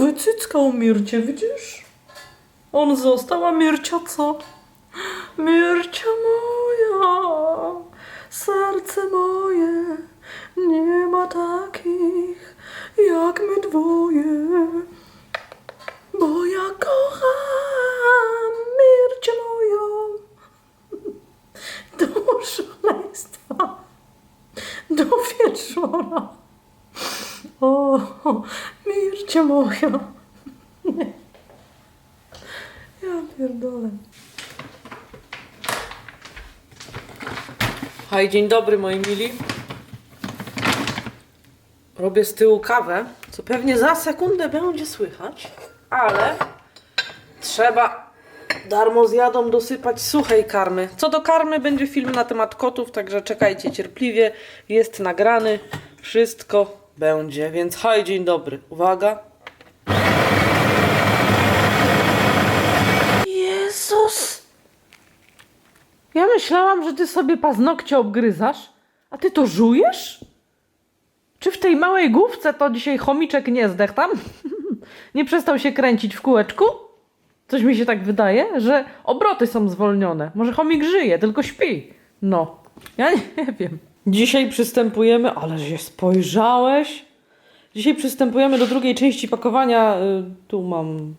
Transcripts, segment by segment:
wycyckał Mircie, widzisz? On został, a Mircia co? Mircia moja, serce moje, nie ma takich jak my dwoje. Bo ja kocham Mircie moją do szaleństwa, do wieczora. O, Mircie moja. Ja pierdolę. Hej, dzień dobry moi mili. Robię z tyłu kawę, co pewnie za sekundę będzie słychać, ale trzeba darmo zjadą dosypać suchej karmy. Co do karmy będzie film na temat kotów, także czekajcie cierpliwie. Jest nagrany, wszystko będzie, więc hej, dzień dobry. Uwaga. Jezus! Ja myślałam, że ty sobie paznokcie obgryzasz, a ty to żujesz? Czy w tej małej główce to dzisiaj chomiczek nie zdech tam? nie przestał się kręcić w kółeczku? Coś mi się tak wydaje, że obroty są zwolnione. Może chomik żyje, tylko śpi. No, ja nie wiem. Dzisiaj przystępujemy, ale się spojrzałeś. Dzisiaj przystępujemy do drugiej części pakowania. y, Tu mam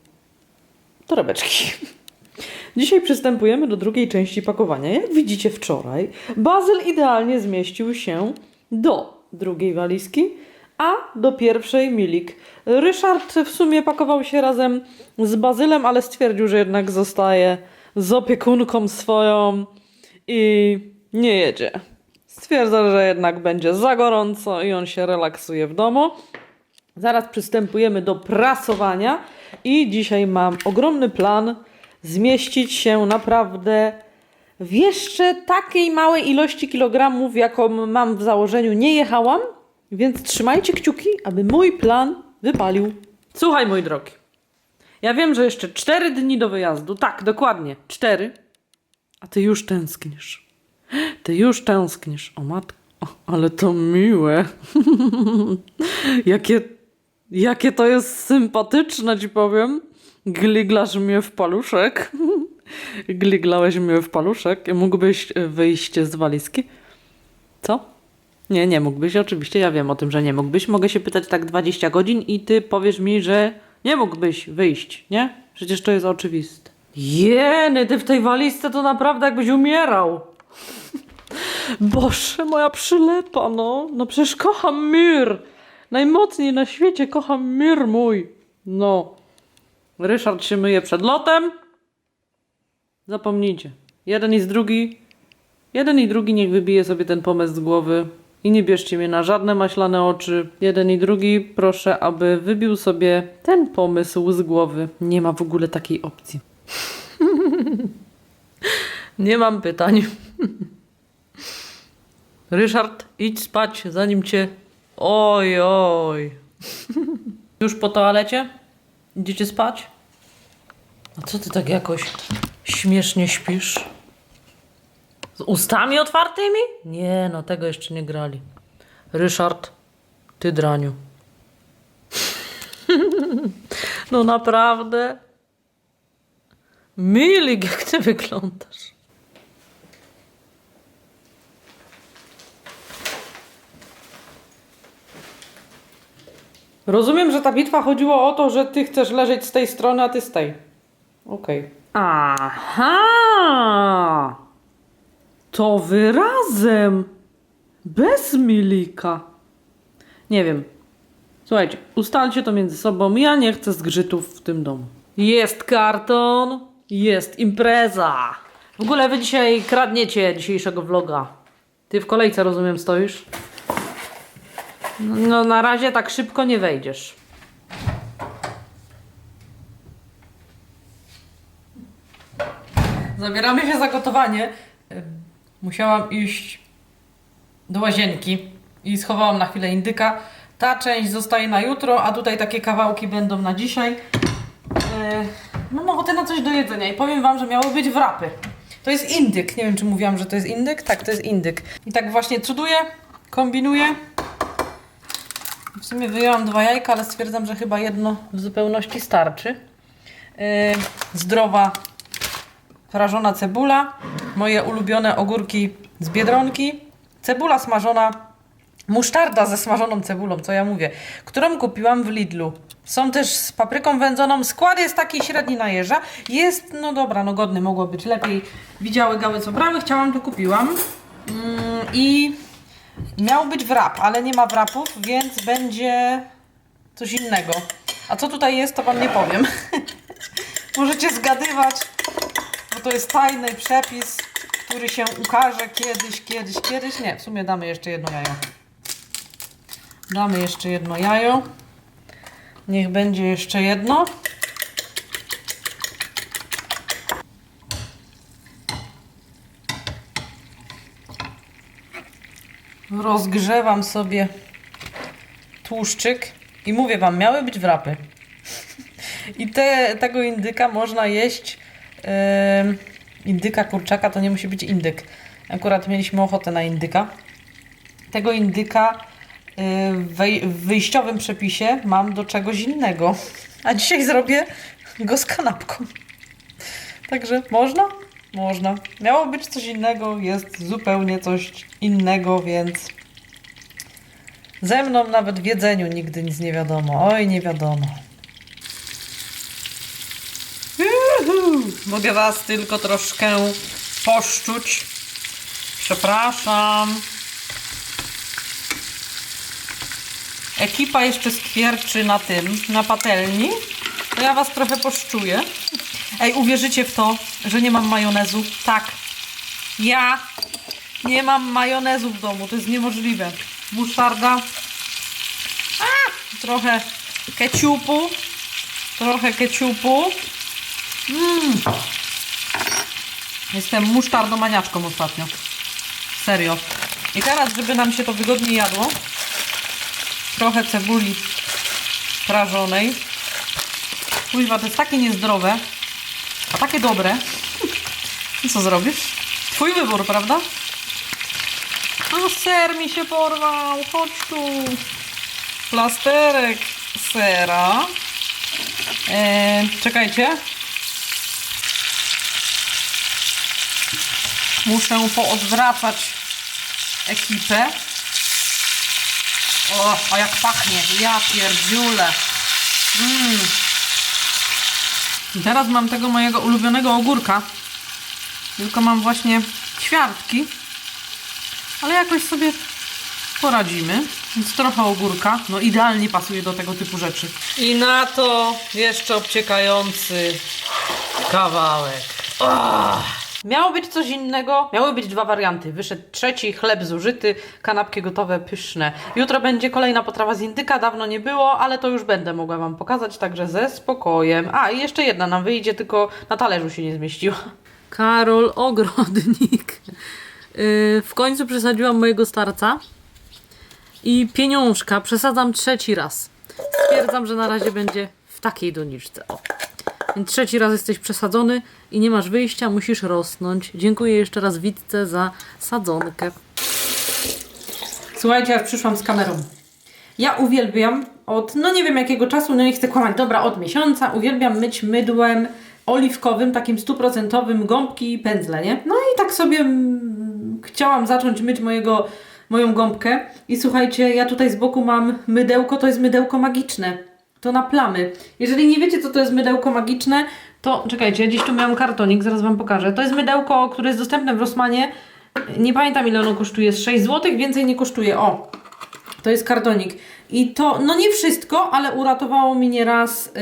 torebeczki. Dzisiaj przystępujemy do drugiej części pakowania. Jak widzicie wczoraj, Bazyl idealnie zmieścił się do drugiej walizki, a do pierwszej Milik. Ryszard w sumie pakował się razem z Bazylem, ale stwierdził, że jednak zostaje z opiekunką swoją i nie jedzie. Stwierdza, że jednak będzie za gorąco i on się relaksuje w domu. Zaraz przystępujemy do prasowania i dzisiaj mam ogromny plan zmieścić się naprawdę w jeszcze takiej małej ilości kilogramów, jaką mam w założeniu, nie jechałam, więc trzymajcie kciuki, aby mój plan wypalił. Słuchaj, mój drogi, ja wiem, że jeszcze cztery dni do wyjazdu, tak, dokładnie, cztery, a ty już tęsknisz. Ty już tęsknisz, o matko, ale to miłe. Jakie Jakie to jest sympatyczne, ci powiem. Gliglasz mnie w paluszek. Gliglałeś mnie w paluszek. Mógłbyś e, wyjść z walizki? Co? Nie, nie mógłbyś. Oczywiście ja wiem o tym, że nie mógłbyś. Mogę się pytać tak 20 godzin i ty powiesz mi, że nie mógłbyś wyjść, nie? Przecież to jest oczywiste. Jeny, ty w tej walizce to naprawdę jakbyś umierał. Boże, moja przylepa, no. No przecież kocham mir. Najmocniej na świecie kocham mir mój. No. Ryszard się myje przed lotem. Zapomnijcie. Jeden i z drugi. Jeden i drugi niech wybije sobie ten pomysł z głowy. I nie bierzcie mnie na żadne maślane oczy. Jeden i drugi proszę, aby wybił sobie ten pomysł z głowy. Nie ma w ogóle takiej opcji. nie mam pytań. Ryszard, idź spać, zanim cię. Oj, oj. Już po toalecie? Idziecie spać? A co ty tak jakoś śmiesznie śpisz? Z ustami otwartymi? Nie, no tego jeszcze nie grali. Ryszard, ty draniu. no naprawdę. Milik, jak ty wyglądasz. Rozumiem, że ta bitwa chodziło o to, że ty chcesz leżeć z tej strony, a ty z tej. Okej. Aha! To wy razem! Bez Milika. Nie wiem. Słuchajcie, ustalcie to między sobą. Ja nie chcę zgrzytów w tym domu. Jest karton, jest impreza. W ogóle wy dzisiaj kradniecie dzisiejszego vloga. Ty w kolejce, rozumiem, stoisz? No na razie tak szybko nie wejdziesz. Zabieramy się za gotowanie. Musiałam iść do łazienki i schowałam na chwilę indyka. Ta część zostaje na jutro, a tutaj takie kawałki będą na dzisiaj. Yy, Mam ochotę na coś do jedzenia i powiem wam, że miały być wrapy. To jest indyk. Nie wiem, czy mówiłam, że to jest indyk. Tak, to jest indyk. I tak właśnie cuduję, kombinuję. W sumie wyjęłam dwa jajka, ale stwierdzam, że chyba jedno w zupełności starczy. Yy, zdrowa prażona cebula, moje ulubione ogórki z Biedronki, cebula smażona, musztarda ze smażoną cebulą, co ja mówię, którą kupiłam w Lidlu. Są też z papryką wędzoną. Skład jest taki średni na jeża. Jest, no dobra, no godny, mogło być lepiej. Widziały gały, co brały, chciałam, to kupiłam. Mm, I miał być wrap, ale nie ma wrapów, więc będzie coś innego. A co tutaj jest, to Wam nie powiem. Możecie zgadywać, bo to jest tajny przepis, który się ukaże kiedyś, kiedyś, kiedyś. Nie, w sumie damy jeszcze jedno jajo. Damy jeszcze jedno jajo. Niech będzie jeszcze jedno. Rozgrzewam sobie tłuszczyk i mówię Wam, miały być wrapy. I te, tego indyka można jeść. em, indyka, kurczaka to nie musi być indyk. Akurat mieliśmy ochotę na indyka. Tego indyka y, wej- w wyjściowym przepisie mam do czegoś innego. A dzisiaj zrobię go z kanapką. Także można? Można. Miało być coś innego, jest zupełnie coś innego, więc ze mną nawet w jedzeniu nigdy nic nie wiadomo. Oj, nie wiadomo. Juhu! Mogę Was tylko troszkę poszczuć. Przepraszam. Ekipa jeszcze skwierczy na tym, na patelni. To ja Was trochę poszczuję. Ej, uwierzycie w to, że nie mam majonezu? Tak. Ja nie mam majonezu w domu. To jest niemożliwe. Musztarda. A, trochę keciupu. Trochę keciupu. Mm. Jestem musztardomaniaczką ostatnio. Serio. I teraz, żeby nam się to wygodnie jadło, trochę cebuli prażonej. Kuźwa, to jest takie niezdrowe, a takie dobre. I co zrobisz? Twój wybór, prawda? A ser mi się porwał, chodź tu. Plasterek sera. Eee, czekajcie. Muszę poodwracać ekipę. O, a jak pachnie. Ja pierdziule. Mm. I teraz mam tego mojego ulubionego ogórka. Tylko mam właśnie ćwiartki. Ale jakoś sobie poradzimy. Więc trochę ogórka. No idealnie pasuje do tego typu rzeczy. I na to jeszcze obciekający kawałek. Oh. Miało być coś innego. Miały być dwa warianty. Wyszedł trzeci, chleb zużyty, kanapki gotowe, pyszne. Jutro będzie kolejna potrawa z indyka. Dawno nie było, ale to już będę mogła Wam pokazać, także ze spokojem. A, i jeszcze jedna nam wyjdzie, tylko na talerzu się nie zmieściła. Karol Ogrodnik. Yy, w końcu przesadziłam mojego starca. I pieniążka przesadzam trzeci raz. Stwierdzam, że na razie będzie w takiej doniczce. O. Trzeci raz jesteś przesadzony i nie masz wyjścia, musisz rosnąć. Dziękuję jeszcze raz Witce za sadzonkę. Słuchajcie, ja przyszłam z kamerą. Ja uwielbiam od, no nie wiem jakiego czasu, no nie chcę kłamać, dobra, od miesiąca uwielbiam myć mydłem oliwkowym, takim stuprocentowym gąbki i pędzle, nie? No i tak sobie mm, chciałam zacząć myć mojego, moją gąbkę i słuchajcie, ja tutaj z boku mam mydełko, to jest mydełko magiczne. To na plamy. Jeżeli nie wiecie, co to jest mydełko magiczne, to czekajcie, gdzieś tu miałam kartonik, zaraz Wam pokażę. To jest mydełko, które jest dostępne w Rossmanie. Nie pamiętam ile ono kosztuje, jest 6 zł, więcej nie kosztuje. O, to jest kartonik. I to, no nie wszystko, ale uratowało mi nieraz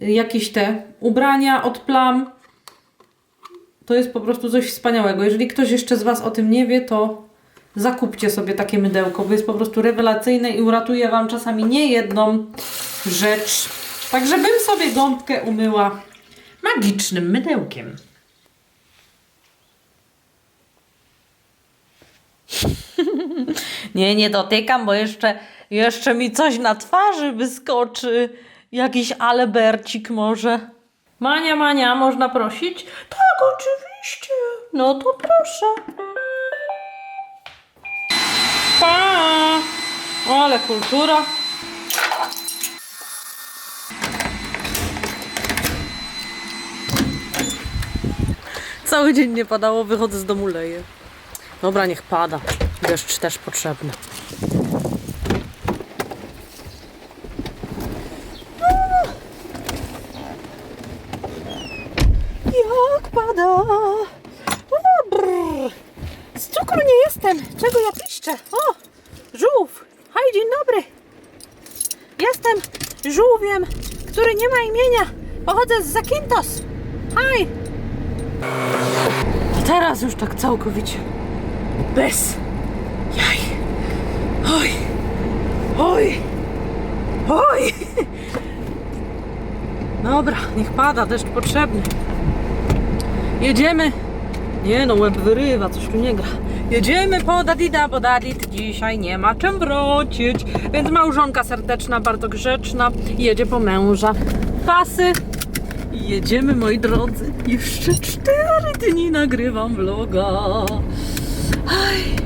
yy, jakieś te ubrania od plam. To jest po prostu coś wspaniałego. Jeżeli ktoś jeszcze z Was o tym nie wie, to zakupcie sobie takie mydełko, bo jest po prostu rewelacyjne i uratuje Wam czasami nie jedną rzecz. Tak, żebym sobie gąbkę umyła magicznym mydełkiem. Nie, nie dotykam, bo jeszcze, jeszcze mi coś na twarzy wyskoczy. Jakiś alebercik może. Mania, Mania, można prosić? Tak, oczywiście. No to proszę. Ale kultura. Cały dzień nie padało, wychodzę z domu, leję. Dobra, niech pada. Deszcz też potrzebny. Jak pada! O, brrr. Z cukru nie jestem. Czego ja piszczę? O, żółw. Hej, dzień dobry. Jestem żółwiem, który nie ma imienia. Pochodzę z Zakintos. Hej. A teraz już tak całkowicie. Bez jaj. Oj. Oj. Oj. Dobra, niech pada, deszcz potrzebny. Jedziemy. Nie no, łeb wyrywa, coś tu nie gra. Jedziemy po Dadida, bo Dadid dzisiaj nie ma czym wrócić. Więc małżonka serdeczna, bardzo grzeczna, jedzie po męża. Pasy. I Jedziemy, moi drodzy. Jeszcze cztery dni nagrywam vloga. Aj.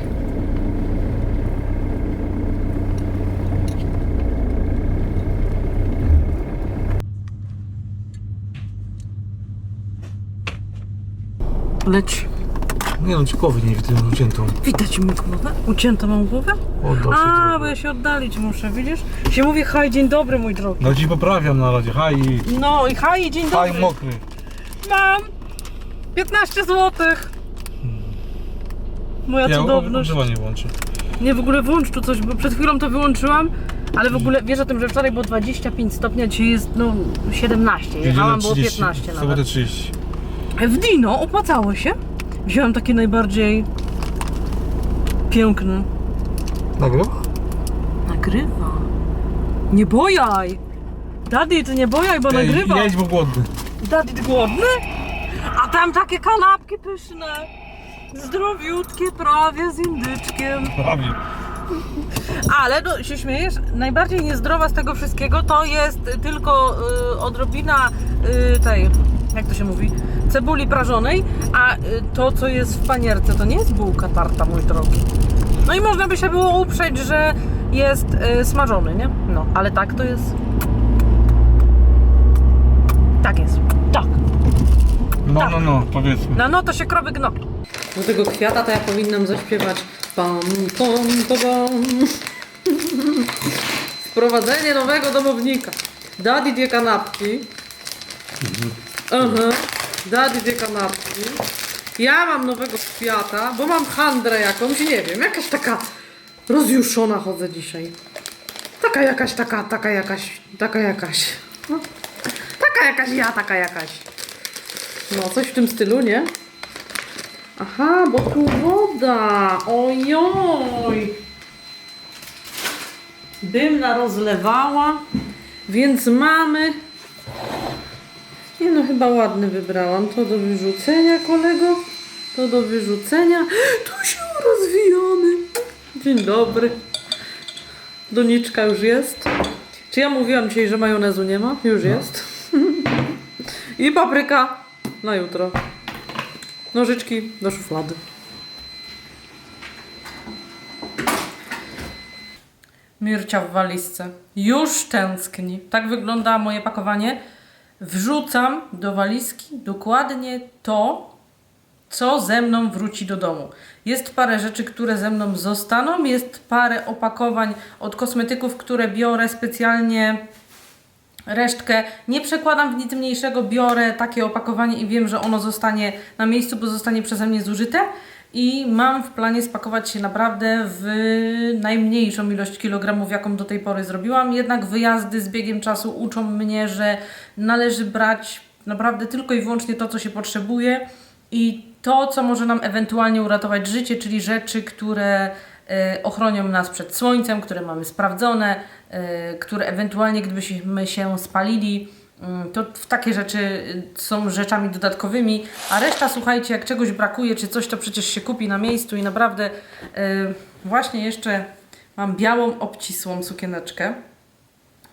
Nie no, ci głowy nie widzę uciętą. Widać mi głowę? Uciętą mam głowę? Oddał się A, trochę. bo ja się oddalić muszę, widzisz? Się mówi haj, dzień dobry, mój drogi. No ci poprawiam na razie. Haj, No i haj, dzień dobry. haj mokry. Mam 15 zł. Moja Ja cudowność. używanie włączę. Nie, w ogóle włącz tu coś, bo przed chwilą to wyłączyłam, ale w ogóle wiesz o tym, że wczoraj było 25 stopni, a dzisiaj jest no 17. Jechałam, było 15 w nawet. sobotę 30. W Dino opłacało się. Wziąłem taki najbardziej piękny. Nagrywa? Nagrywa. Nie bojaj! Daddy, ty nie bojaj, bo nagrywa. Ja idź, bo głodny. Daddy, ty głodny? A tam takie kanapki pyszne. Zdrowiutkie, prawie z indyczkiem. Prawie. Ale no, się śmiejesz, najbardziej niezdrowa z tego wszystkiego to jest tylko y, odrobina y, tej, jak to się mówi, cebuli prażonej, a y, to, co jest w panierce, to nie jest bułka tarta, mój drogi. No i można by się było uprzeć, że jest y, smażony, nie? No, ale tak to jest. Tak jest. Tak. No, Tak. no, no, powiedzmy. No, no to się krowy gno. Do tego kwiata to ja powinnam zaśpiewać pam, pam, pam, pam. Wprowadzenie nowego domownika. Daddy dwie kanapki. Aha. Daddy dwie kanapki. Ja mam nowego kwiata, bo mam handrę jakąś, nie wiem, jakaś taka rozjuszona chodzę dzisiaj. Taka jakaś, taka, taka jakaś, taka jakaś. No. Taka jakaś ja, taka jakaś. No, coś w tym stylu, nie? Aha, bo tu woda. Ojoj. Dymna rozlewała, więc mamy. Nie no, chyba ładny wybrałam. To do wyrzucenia, kolego. To do wyrzucenia. Tu się rozwijamy. Dzień dobry. Doniczka już jest. Czy ja mówiłam dzisiaj, że majonezu nie ma? Już jest. I papryka na jutro. Nożyczki do szuflady. Mircia w walizce. Już tęskni. Tak wygląda moje pakowanie. Wrzucam do walizki dokładnie to, co ze mną wróci do domu. Jest parę rzeczy, które ze mną zostaną, jest parę opakowań od kosmetyków, które biorę specjalnie Resztkę nie przekładam w nic mniejszego, biorę takie opakowanie i wiem, że ono zostanie na miejscu, bo zostanie przeze mnie zużyte. I mam w planie spakować się naprawdę w najmniejszą ilość kilogramów, jaką do tej pory zrobiłam. Jednak wyjazdy z biegiem czasu uczą mnie, że należy brać naprawdę tylko i wyłącznie to, co się potrzebuje i to, co może nam ewentualnie uratować życie, czyli rzeczy, które e, ochronią nas przed słońcem, które mamy sprawdzone, e, które ewentualnie gdybyśmy się spalili, to w takie rzeczy y, są rzeczami dodatkowymi, a reszta słuchajcie, jak czegoś brakuje czy coś, to przecież się kupi na miejscu i naprawdę e, właśnie jeszcze mam białą, obcisłą sukieneczkę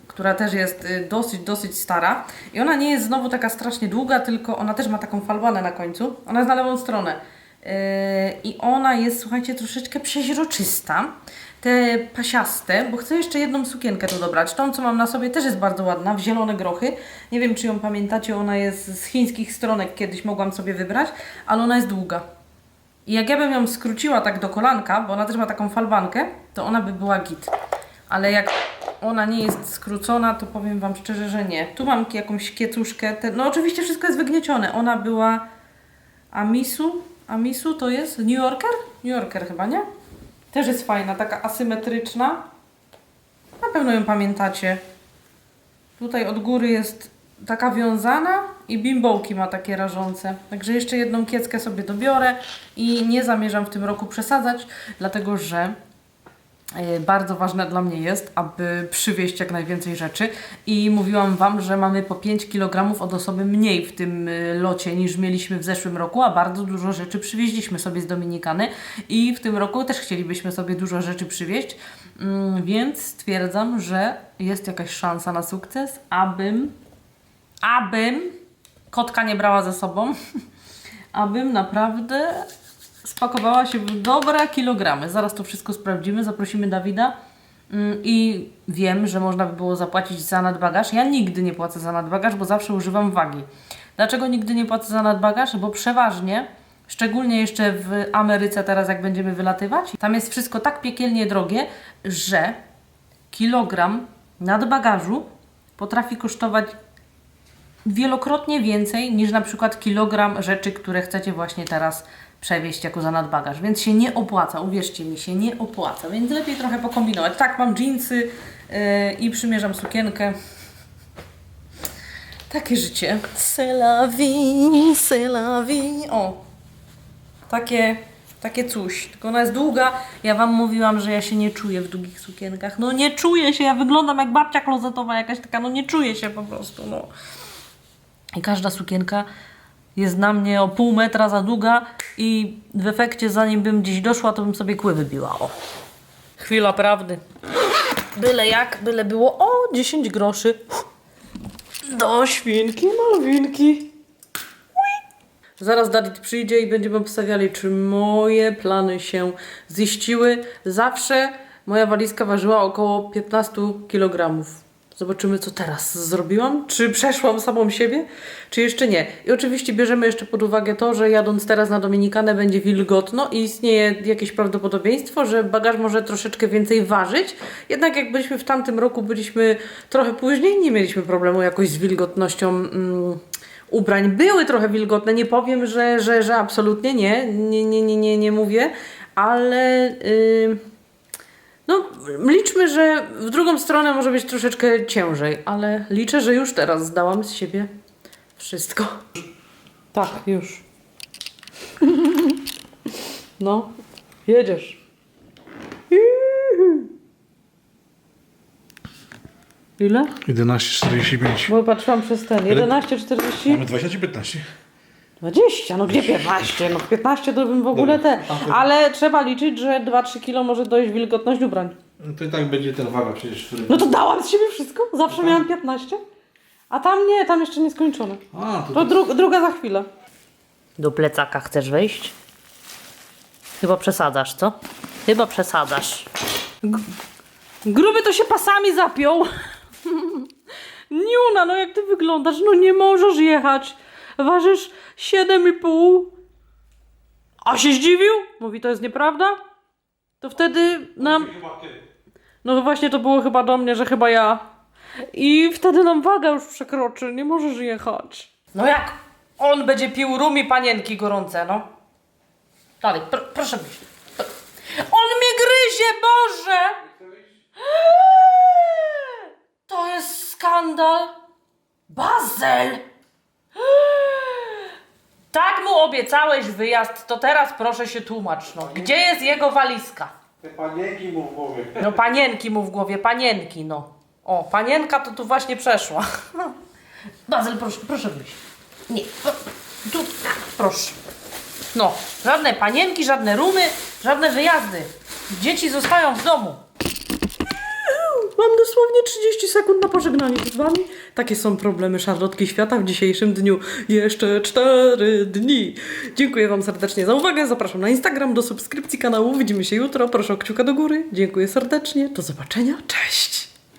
która też jest y, dosyć, dosyć stara. I ona nie jest znowu taka strasznie długa, tylko ona też ma taką falbanę na końcu. Ona jest na lewą stronę. Yy, I ona jest, słuchajcie, troszeczkę przeźroczysta. Te pasiaste, bo chcę jeszcze jedną sukienkę tu dobrać. Tą, co mam na sobie, też jest bardzo ładna, w zielone grochy. Nie wiem, czy ją pamiętacie, ona jest z chińskich stronek, kiedyś mogłam sobie wybrać, ale ona jest długa. I jak ja bym ją skróciła tak do kolanka, bo ona też ma taką falbankę, to ona by była git. Ale jak ona nie jest skrócona, to powiem Wam szczerze, że nie. Tu mam jakąś kiecuszkę. Te, no oczywiście wszystko jest wygniecione. Ona była Amisu. Amisu to jest New Yorker? New Yorker chyba, nie? Też jest fajna, taka asymetryczna. Na pewno ją pamiętacie. Tutaj od góry jest taka wiązana i bimbołki ma takie rażące. Także jeszcze jedną kieckę sobie dobiorę i nie zamierzam w tym roku przesadzać, dlatego że bardzo ważne dla mnie jest, aby przywieźć jak najwięcej rzeczy. I mówiłam Wam, że mamy po 5 kg od osoby mniej w tym e, locie niż mieliśmy w zeszłym roku, a bardzo dużo rzeczy przywieźliśmy sobie z Dominikany. I w tym roku też chcielibyśmy sobie dużo rzeczy przywieźć, Mm, więc stwierdzam, że jest jakaś szansa na sukces, abym abym kotka nie brała ze sobą, abym naprawdę spakowała się w dobre kilogramy. Zaraz to wszystko sprawdzimy, zaprosimy Dawida Mm, i wiem, że można by było zapłacić za nadbagaż. Ja nigdy nie płacę za nadbagaż, bo zawsze używam wagi. Dlaczego nigdy nie płacę za nadbagaż? Bo przeważnie, szczególnie jeszcze w Ameryce teraz jak będziemy wylatywać, tam jest wszystko tak piekielnie drogie, że kilogram nadbagażu potrafi kosztować wielokrotnie więcej niż na przykład kilogram rzeczy, które chcecie właśnie teraz przewieźć jako za nadbagaż, więc się nie opłaca, uwierzcie mi, się nie opłaca, więc lepiej trochę pokombinować. Tak, mam dżinsy yy, i przymierzam sukienkę. Takie życie. C'est la. O, takie, takie coś. Tylko ona jest długa. Ja Wam mówiłam, że ja się nie czuję w długich sukienkach. No nie czuję się, ja wyglądam jak babcia klozetowa jakaś taka, no nie czuję się po prostu, no. I każda sukienka jest na mnie o pół metra za długa i w efekcie zanim bym gdzieś doszła, to bym sobie kły wybiła. O. Chwila prawdy. Byle jak, byle było. O, 10 groszy. Do świnki, malwinki. Zaraz Dawid przyjdzie i będziemy obstawiali, czy moje plany się ziściły. Zawsze moja walizka ważyła około 15 kg. Zobaczymy, co teraz zrobiłam. Czy przeszłam samą siebie, czy jeszcze nie. I oczywiście bierzemy jeszcze pod uwagę to, że jadąc teraz na Dominikanę będzie wilgotno i istnieje jakieś prawdopodobieństwo, że bagaż może troszeczkę więcej ważyć. Jednak jak byliśmy w tamtym roku, byliśmy trochę później, nie mieliśmy problemu jakoś z wilgotnością. Mm, ubrań były trochę wilgotne. Nie powiem, że, że, że absolutnie nie. Nie, nie, nie, nie, nie mówię, ale yy, no, liczmy, że w drugą stronę może być troszeczkę ciężej, ale liczę, że już teraz zdałam z siebie wszystko. Tak, już. No, jedziesz. Ile? 11,45. Bo patrzyłam przez ten. 11,40. Mamy 20 czy 15? 20, no gdzie 15? No 15 to bym w ogóle te. Ale trzeba liczyć, że 2-3 kilo może dojść wilgotność ubrań. No to i tak będzie ten waga przecież, który... No to dałam z siebie wszystko. Zawsze miałam 15. A tam nie, tam jeszcze nie skończone. A, to, To dru druga za chwilę. Do plecaka chcesz wejść? Chyba przesadzasz, co? Chyba przesadzasz. G gruby to się pasami zapiął. Niuna, no jak ty wyglądasz? No nie możesz jechać. Ważysz 7,5. A się zdziwił? Mówi, to jest nieprawda? To wtedy nam... No właśnie to było chyba do mnie, że chyba ja. I wtedy nam waga już przekroczy, nie możesz jechać. No jak on będzie pił rumi panienki gorące, no. Dalej, pr proszę być. On mnie gryzie, Boże! To jest skandal. Bazel! Tak mu obiecałeś wyjazd, to teraz proszę się tłumacz, no. Gdzie jest jego walizka? Te panienki mu w głowie. No panienki mu w głowie, panienki, no. O, panienka to tu właśnie przeszła. Bazyl, proszę, proszę wyjść. Nie, tu, proszę. No, żadne panienki, żadne rumy, żadne wyjazdy. Dzieci zostają w domu. Mam dosłownie 30 sekund na pożegnanie z wami. Takie są problemy szarlotki świata w dzisiejszym dniu. Jeszcze 4 dni. Dziękuję wam serdecznie za uwagę. Zapraszam na Instagram do subskrypcji kanału. Widzimy się jutro. Proszę o kciuka do góry. Dziękuję serdecznie. Do zobaczenia. Cześć!